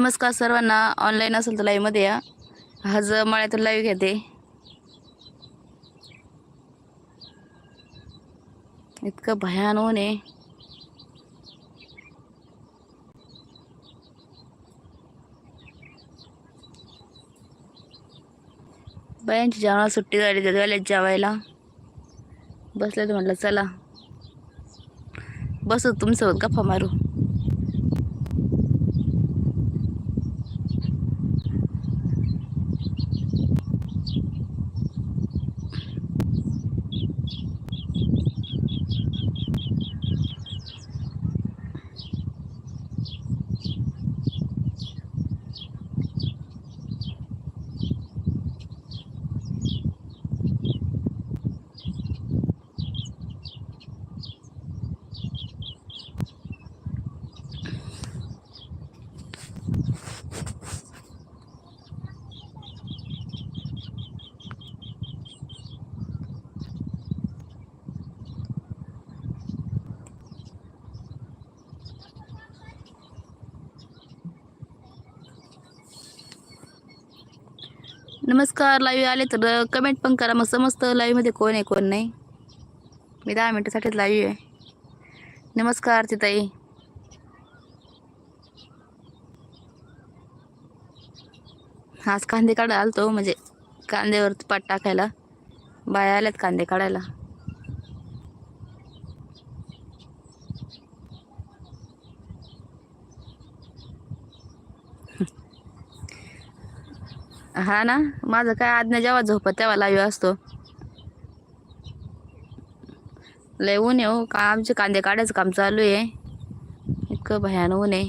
नमस्कार सर्वांना. ऑनलाईन असेल तर लाईव्हमध्ये या. आज मळ्यातून लाईव्ह घेते. इतकं भयान ऊन आहे. बायांची जेवणाला सुट्टी झाली तर जेवायला. बसले तर म्हटलं चला. बसू तुमच्यासोबत गप्पा मारू. नमस्कार लाईव्ह आले तर कमेंट पण करा. मग समजतं लाईव्हमध्ये कोण आहे कोण नाही. मी दहा मिनटासाठीच लाईव्ह आहे. नमस्कार तिताई. आज कांदे काढायला आलतो म्हणजे कांद्यावर पाट टाकायला. बाया आल्यात कांदे काढायला. हा ना? माझं काय आज्ञा जेव्हा झोपत तेव्हा लाईव्ह असतो. लय ऊन आहे हो. का आमचे कांदे काढायचं काम चालू आहे. इतकं भयान ऊन आहे.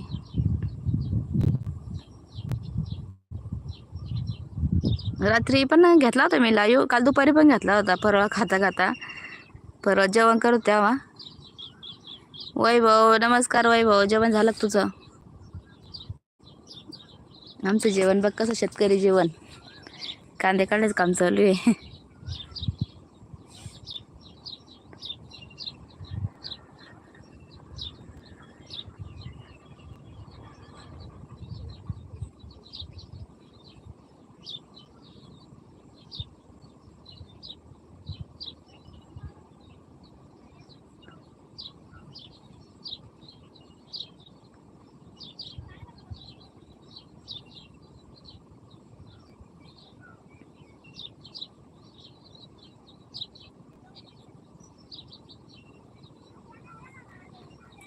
रात्री पण घेतला होता मी लाईव्ह काल दुपारी पण घेतला होता. परवा खाता खाता. परवा जेवण करू तेव्हा. वैभव नमस्कार वैभव. जेवण झालं तुझं? आमचं जेवण बघ कसं शेतकरी जेवण. कांदे काढायचं काम चालू आहे.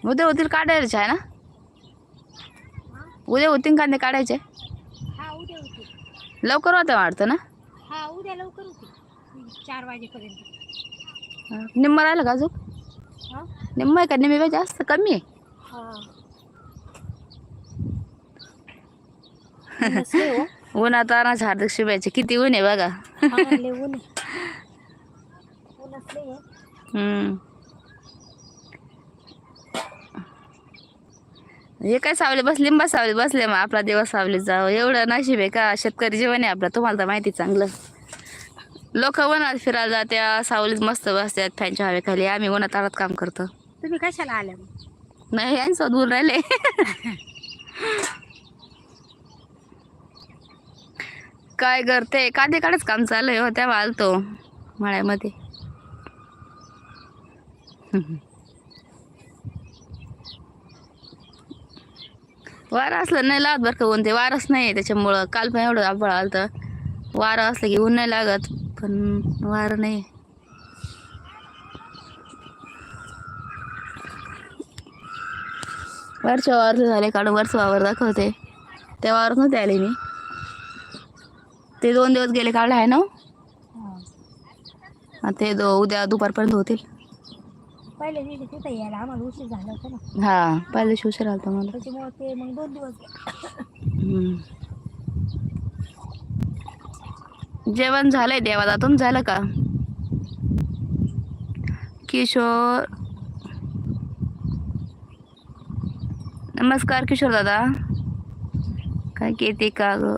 उद्या होतील काढायचे आहे ना? उद्या होतील कांदे काढायचे? हा लवकर होते वाटतं ना? हा उद्या लवकर होते चार वाजेपर्यंत. निम्म राहिलं का अजून? निम्म आहे का? निम्मे जास्त कमी आहे. हा. हो. उन्हात तानाच हार्दिक शुभेच्छा. किती ऊन आहे बघा. ऊन. ऊन. हम्म. हे काय सावली बस लिंबा सावली बसले मग आपला दिवस सावलीत जावं. एवढं नशीब आहे का? शेतकरी जीवन आहे आपलं. तुम्हाला तर माहिती चांगलं. लोक उन्हात फिरायला जात्या सावलीत मस्त बसतात फॅनच्या हवेखाली. आम्ही उन्हात तारात काम करतो. तुम्ही कशाला आल्या? नाही यांचं दूर राहिले. काय करते? कांदे काढच काम चालू आहे हो तेव्हा आलतो. मळ्यामध्ये. वारं असलं नाही लागत बरं का ऊन ते वारच नाही आहे त्याच्यामुळं. काल पण एवढं आभाळ आलं वारं असलं की ऊन नाही लागत पण वारं नाही. वरच्या वावर झाले काढून वरचं वावर दाखवते. त्या वावरात नव्हते आले मी. ते दोन दिवस गेले काढले आहे ना? ते दो उद्या दुपारपर्यंत होतील. पहिले दिवशी तिथं यायला आम्हाला उशीर झाला होता ना. हा पहिले शिवशे आलता मला त्याच्यामुळे ते मग दोन दिवस. हम्म. जेवण झालंय देवादा तुम झालं का? किशोर. नमस्कार किशोर दादा. काय येते का ग?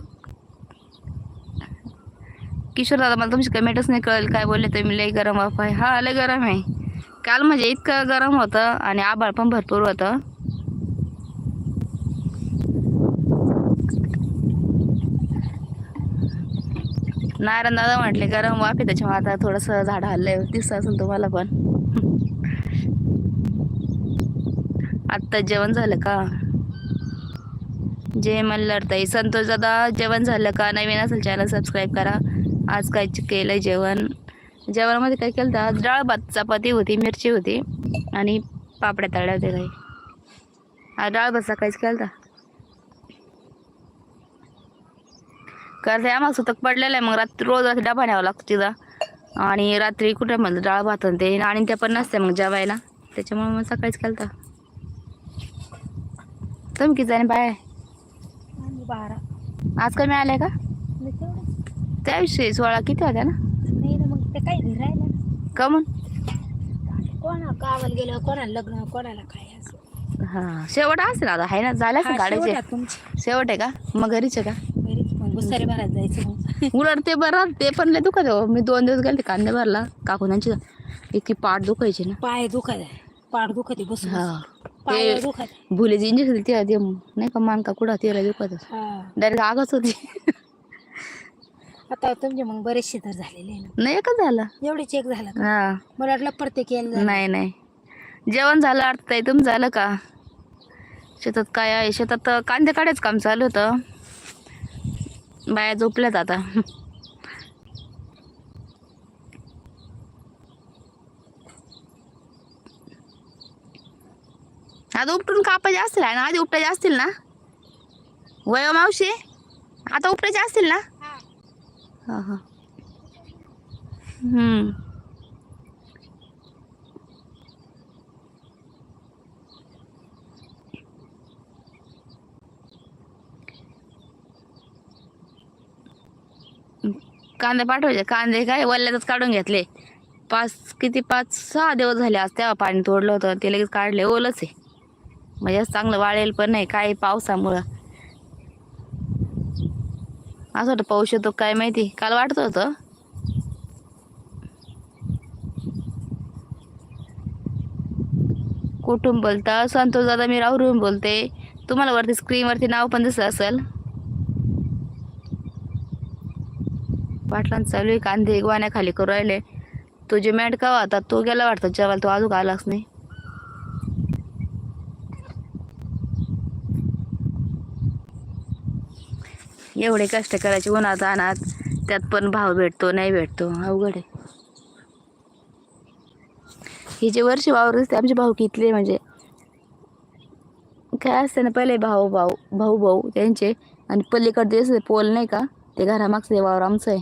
किशोर दादा मला तुमची कमेंटच नाही कळेल. काय बोलले तुम्ही? लय गरम वाफ आहे. हा लय गरम आहे. काल म्हणजे इतकं गरम होतं आणि आभाळ पण भरपूर होतं. नारायण दादा म्हटले गरम वाफे त्याच्यामुळे आता थोडंसं झाड हल्लंय दिसत असेल तुम्हाला पण. आत्ता जेवण झालं का? जे ताई. संतोष दादा जेवण झालं का? नवीन असेल चॅनल सबस्क्राईब करा. आज काय केलं जेवण? जेवणामध्ये काय केलं आज डाळ भात चपाती होती मिरची होती आणि पापड्या तळल्या होत्या काही आज डाळ भात सकाळीच केलं होता. करते आम्हाला सुतक पडलेलं आहे. मग रात्री रोज रात्री डबा न्यावा लागतो तिथं. आणि रात्री कुठे म्हणलं डाळ भात आणि ते. आणि त्या पण नसते मग जेवायला. त्याच्यामुळे मग सकाळीच केलं होता. तुम्ही किती जाणे बाय बारा. आज कमी आले का? त्याविषयी सोळा किती होत्या ना? नाही काही घरी राहिलं का कोणा गावाला गेलं कोणाला लग्न कोणाला काय असं. हां शेवट असेल आता आहे ना झाल्याच ना हा, गाड्याचे. शेवटात तुमची. शेवट आहे का? मग घरीच आहे का? घरीच मग गुस्सारी भरात जायचं मग. उलट ते बरं ते पण लय दुखत हो. मी दोन दिवस गेले कांदे भरला काकूनांची इतकी पाठ दुखायची ना. पाय दुखत आहे पाठ दुखत आहे हा पाय ते दुखत आहे. भुलेची इंजेक्शन ते ते नाही का मानका कुठं तिला दुखत हा. डायरेक्ट आगच होती. आता तुमचे मग बरेचसे तर झालेले आहे नाही एकच झालं. एवढे चेक झालं का? हा. मला वाटलं प्रत्येक यायला झालं. नाही नाही. जेवण झालं अर्थ ताई तुमचं झालं का? शेतात काय आहे? शेतात कांदे काढायचं काम चालू होतं. बाया झोपल्यात आता. आता उपटून कापायचे असतील ना? आधी उपटायचे असतील ना? वय मावशी? आता उपटायचे असतील ना? हां हां. कांदे पाठवायचे. कांदे काय वल्ल्यातच काढून घेतले. पाच किती पाच सहा दिवस झाले आज तेव्हा पाणी तोडलं होतं. ते लगेच काढले. ओलच आहे. म्हणजे असं चांगलं वाळेल पण नाही. काय पावसामुळं. असं वाटतं पाऊस येतो काय माहिती. काल वाटत होतं. कुठून बोलता? संतोष दादा मी राहुरून बोलते. तुम्हाला वरती स्क्रीनवरती नाव पण दिसलं असेल. पाटलांचं चालू आहे कांदे खाली करू राहिले. तो जे मॅट का होता तो गेला वाटतं. जेव्हा तो अजून आलाच नाही. एवढे कष्ट करायचे उन्हात अनात त्यात पण भाव भेटतो नाही भेटतो. अवघड आहे. ही जे वर्षी वावर असते आमचे भाऊ कितले म्हणजे काय असते ना पहिले भाऊ भाऊ भाऊ भाऊ त्यांचे आणि पलीकडे असते पोल नाही का ते घरामागचं ते वावर आमचं आहे.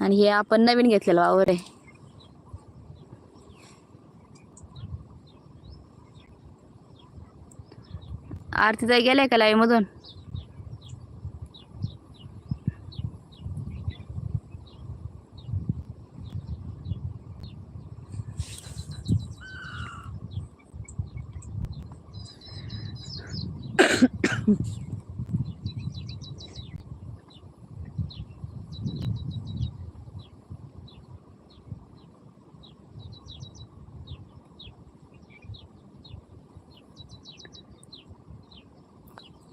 आणि हे आपण नवीन घेतलेलं वावर आहे. आरती गेल्या गेलाय का लाईव्ह मधून?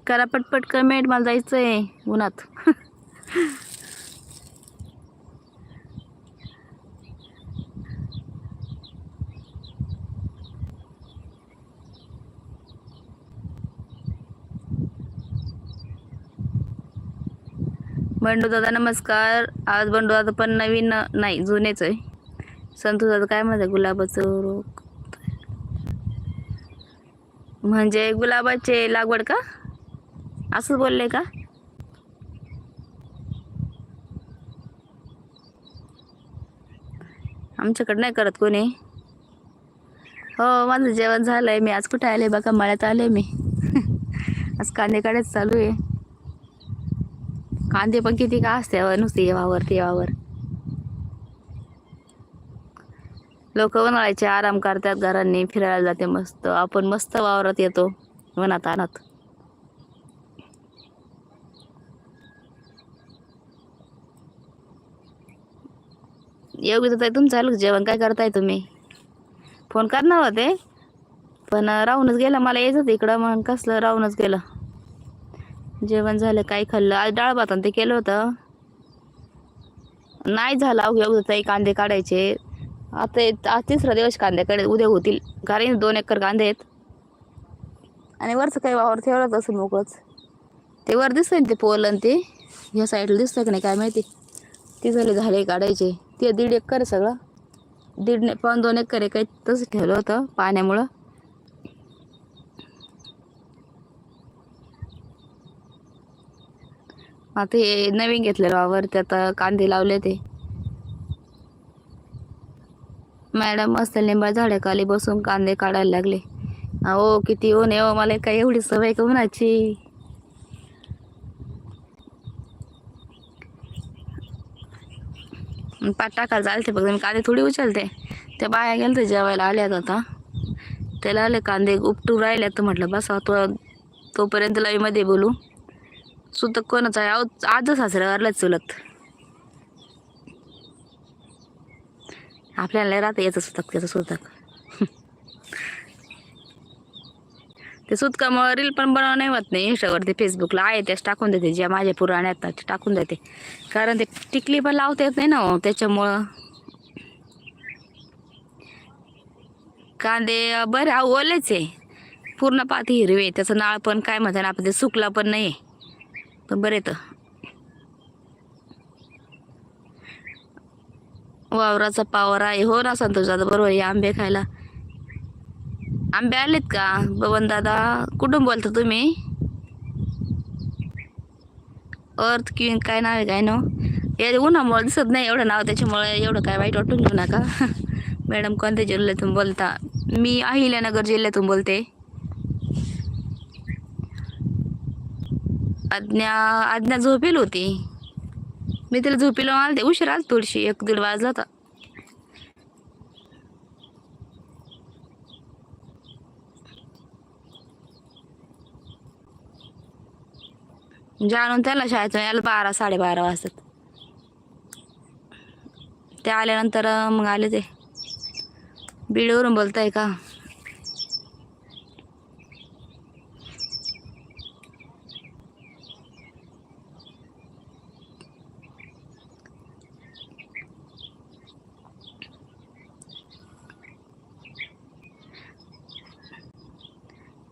करा पटपट कमेंट मला जायचं आहे उन्हात. बंडू दादा नमस्कार. आज बंडू दादा पण नवीन नाही जुनेच आहे. संतू दादा काय म्हणते गुलाबाचं रोग? म्हणजे गुलाबाचे लागवड का? असं बोलले का? आमच्याकडे नाही करत कोणी. हो माझं जेवण झालंय. मी आज कुठे आले बघा मळ्यात आले मी. आज कांदे काढायचं चालू आहे. कांदे पण किती का असते नुसते येवावर वावर लोक उन्हाळ्याचे आराम करतात घरांनी फिरायला जाते मस्त. आपण मस्त वावरात येतो मनात आणत योग्य ताई तुमचं झालं जेवण? काय करताय तुम्ही? फोन करणार होते पण राहूनच गेलं मला यायचं होतं इकडं मग कसलं राहूनच गेलं? जेवण झालं काय खाल्लं. आज डाळ भात आणि ते केलं होतं. नाही झालं अवघ्या ताई कांदे काढायचे. आता आज तिसरा दिवस कांदे उद्या होतील. कारण दोन एकर कांदे आहेत. आणि वरचं काही वावर ठेवलं तसं मोकळंच. ते वर दिसतंय ना ते पोलन आणि ते? ह्या साईडला दिसतं की नाही काय माहिती? ते झाले झाले काढायचे. ते दीड एकर आहे सगळं. दीड पण दोन एकर आहे काही तसं ठेवलं होतं पाण्यामुळं. आता हे नवीन घेतलेलं वावर त्यात कांदे लावले ते. मॅडम मस्त लिंबा झाडाखाली बसून कांदे काढायला लागले. ओ किती ऊन आहे हो मला काय एवढी सवय का उन्हाची? पाठ टाकायला चालते बघ मी कांदे थोडी उचलते. त्या बाया गेल्या जेवायला आल्यात आता. त्याला आले कांदे उपटू राहिले तर म्हटलं बस तो तोपर्यंत लाईमध्ये बोलू. सुतक कोणाचं आहे? आज आजच सासऱ्या वारलाच चुलत. आपल्याला राहतं याचं सुतक त्याचं सुतक. ते सुतकामुळे रील पण बनव नाही होत नाही. इंस्टावरती फेसबुकला आहे त्याच टाकून देते. ज्या माझ्या पुराण्या ते टाकून देते. कारण ते टिकली पण लावता येत नाही ना हो, त्याच्यामुळं. कांदे बरे ओलेच आहे. पूर्ण पाती हिरवे त्याचं नाळ पण काय म्हणतात ना आपण ते सुकला पण नाही तर बरे तर. वावराचा पावर आहे. हो ना संतोष दादा बरोबर आहे. आंबे खायला. आंबे आलेत का? बबन दादा कुठून बोलता तुम्ही? अर्थ क्वीन काय नाव आहे काय नो या उन्हामुळे दिसत नाही एवढं नाव त्याच्यामुळे एवढं काय वाईट वाटून घेऊ नका. मॅडम कोणत्या जिल्ह्यातून बोलता? मी अहिल्यानगर जिल्ह्यातून बोलते. आज्ञा आज्ञा झोपेल होती. मी तिला झोपेला आलते उशीर आल थोडीशी. एक दीड वाजला होता. जाणून त्याला शाळेतून यायला बारा साडेबारा वाजतात. ते आल्यानंतर मग आले ते. बीडवरून बोलताय का?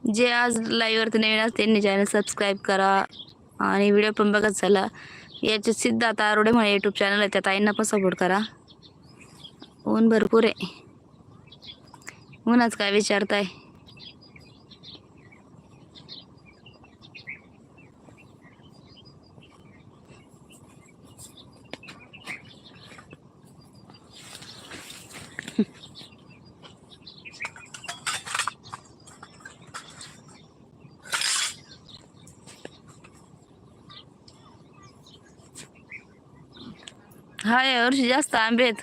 जे आज लाईव्हवरती नवीन असते त्यांनी चॅनल सबस्क्राईब करा. आणि व्हिडिओ पण बघत चला. याचे सिद्धार्थ आरोडे म्हणून यूट्यूब चॅनल आहे त्या ताईंना पण सपोर्ट करा. ऊन भरपूर आहे. ऊनच काय विचारताय? हा या वर्षी जास्त आंबे आहेत.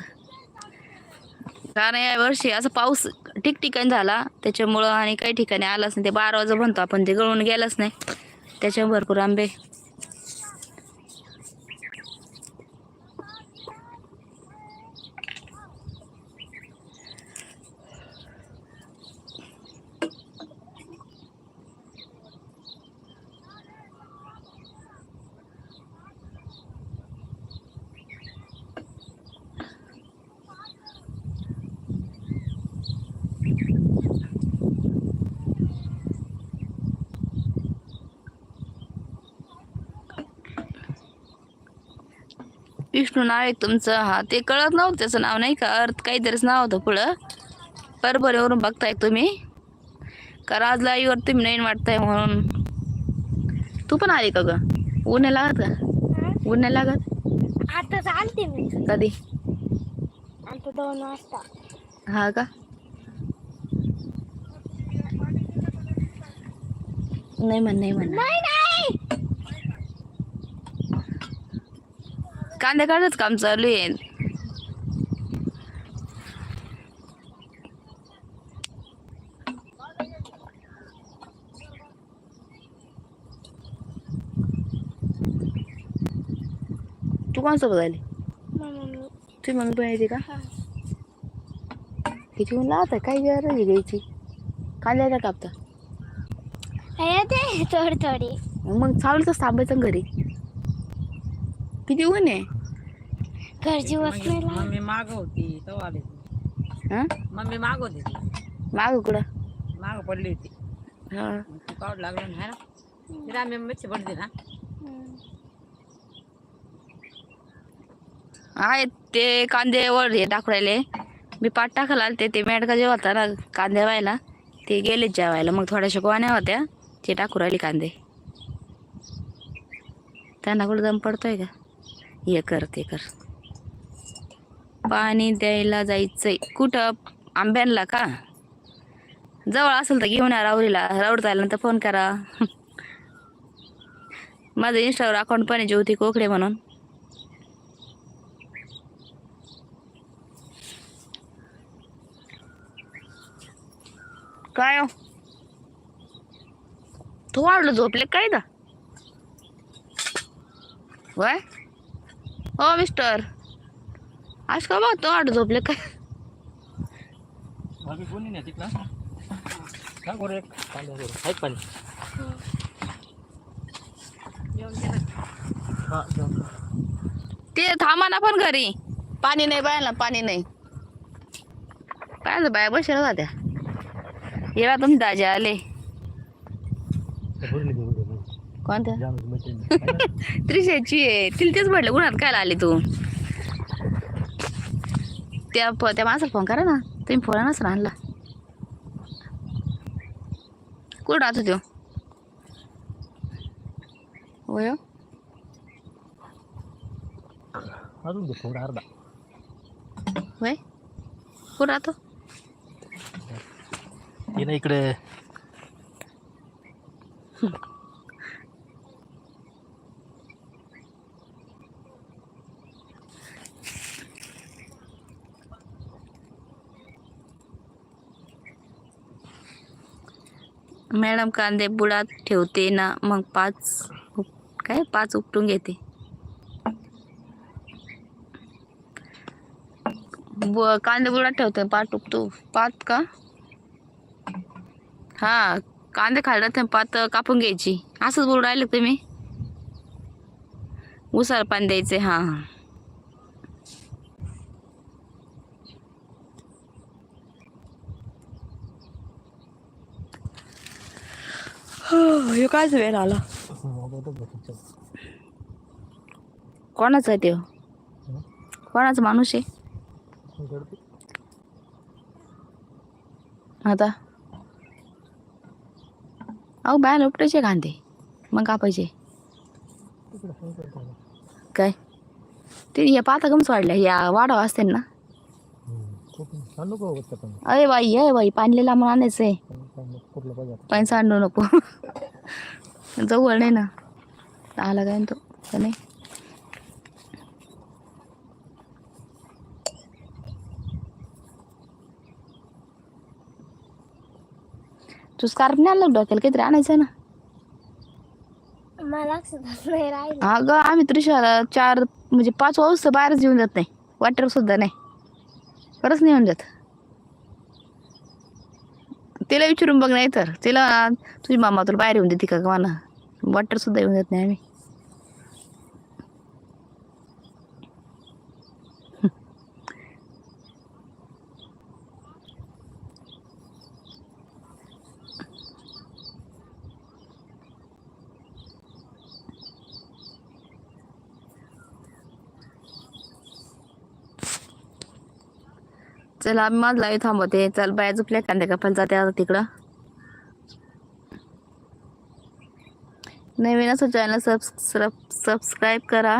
कारण या वर्षी असा पाऊस ठिकठिकाणी झाला. त्याच्यामुळं आणि काही ठिकाणी आलाच नाही. ते बारा वाजता म्हणतो आपण ते गळून गेलाच नाही. त्याच्यामुळे भरपूर आंबे. विष्णू नाव आहे तुमचं. हा ते कळत नव्हतं त्याचं नाव नाही का? अर्थ काहीतरीच नाव होतं पुढं. परभणीवरून बघताय तुम्ही. कारण आज लाईव्हवर तुम्ही नवीन वाटताय म्हणून. तू पण आली का ग? ऊन लागत का? ऊन नाही लागत? आता चालते मी. कधी? आता दोन वाजता. हा का? नाही म्हण नाही म्हण नाही नाही कांदे काढत काम चालू आहे. तू कोणासोबत आली? मम्मी तुझी मम्मी पण येते का. किती ऊन लावत? काय गरज आहे घ्यायची कांद्याचा कापता? येते थोडी थोडी. मग सावलीतच थांबायचं घरी. आहे? घरची वस्तू नाही लागत. मम्मी माग होती तेव्हा आली ती हा? मम्मी माग होती ती. माग कुठं? माग पडली होती. हा. मग ती काढ लागलं ना. तिला आम्ही मिरची पडली ना. हम्म. आहे ते कांदे वर हे टाकू राहिले मी पाठ टाकायला आलते ते मेडका जे होता ना कांदे व्हायला ते गेले जेवायला. मग थोड्याशा गोण्या होत्या ते टाकू राहिले कांदे. त्यांना कुठं दम पडतोय का? हे कर ते कर. पाणी द्यायला जायचंय. कुठं? आंब्यांना का? जवळ असेल तर घेऊन या रावरीला राऊड तर फोन करा. माझं इंस्टावर अकाउंट पण आहे ज्योती कोकडे म्हणून. काय हो? तू वाढलं झोपले काय दा वय? हो मिस्टर आज का बघ तू वाढ झोपले काय? बाकी कोणी नाही तिकडं? काय करू एक कांदा करू आहेत पाणी. हा जेवण कर. ते थांबा ना पण घरी. पाणी नाही बायला पाणी नाही. पाहिजे बाया? बसेल होत्या येवा तुम्ही दाजे आले. कोणत्या. त्रिशेची आहे. तिला तेच म्हटलं उन्हात काय आली तू. त्या त्या माणसाला फोन करा ना. तुम्ही फोन नसला आणला. कुठं राहतो तो? होय हो? अजून दे थोडा अर्धा. होय? कुठं राहतो? ये ना इकडे. मॅडम कांदे बुडात ठेवते ना मग पाच काय? पाच उपटून घेते. ब कांदे बुडात ठेवते पाच उपटू. पाच का? हा कांदे खाल्ला तर पात कापून घ्यायची. असंच बोलून राहिले तुम्ही. उसार पाणी द्यायचे हां हां. हे कायच वेळ आला. कोणाचा आहे ते कोणाचा माणूस आहे? आता? अहो बाया उपटायचे कांदे. मग कापायचे. काय? ते या पाता कमीच वाढल्या या वाढाव असते ना. अरे बाई अरे बाई पाणी लांबून आणायचंय. कुठलं पाहिजे पण सांडू नको. जवळ नाही ना. आला काय तो? का नाही. तू स्कार्फ नाही आणलं डोक्याला? काहीतरी आणायचं ना. मला लक्षात नाही राहिलं. अगं आम्ही त्रिशाला चार म्हणजे पाच वाजता बाहेरच येऊन जात नाही. वाटर सुद्धा नाही. खरंच नाही येऊन जात. तिला विचारून बघ नाही तर तिला तुझी मामा तुला बाहेर येऊन देते का मला? वाटर सुद्धा येऊन जात नाही आम्ही. चला आम्ही माझ थांबवते. चल बाया झोपल्या. कांद्या कापायला जाते आता तिकडं. नवीन असं चॅनल सबस्क्राईब सबस्क्राईब करा.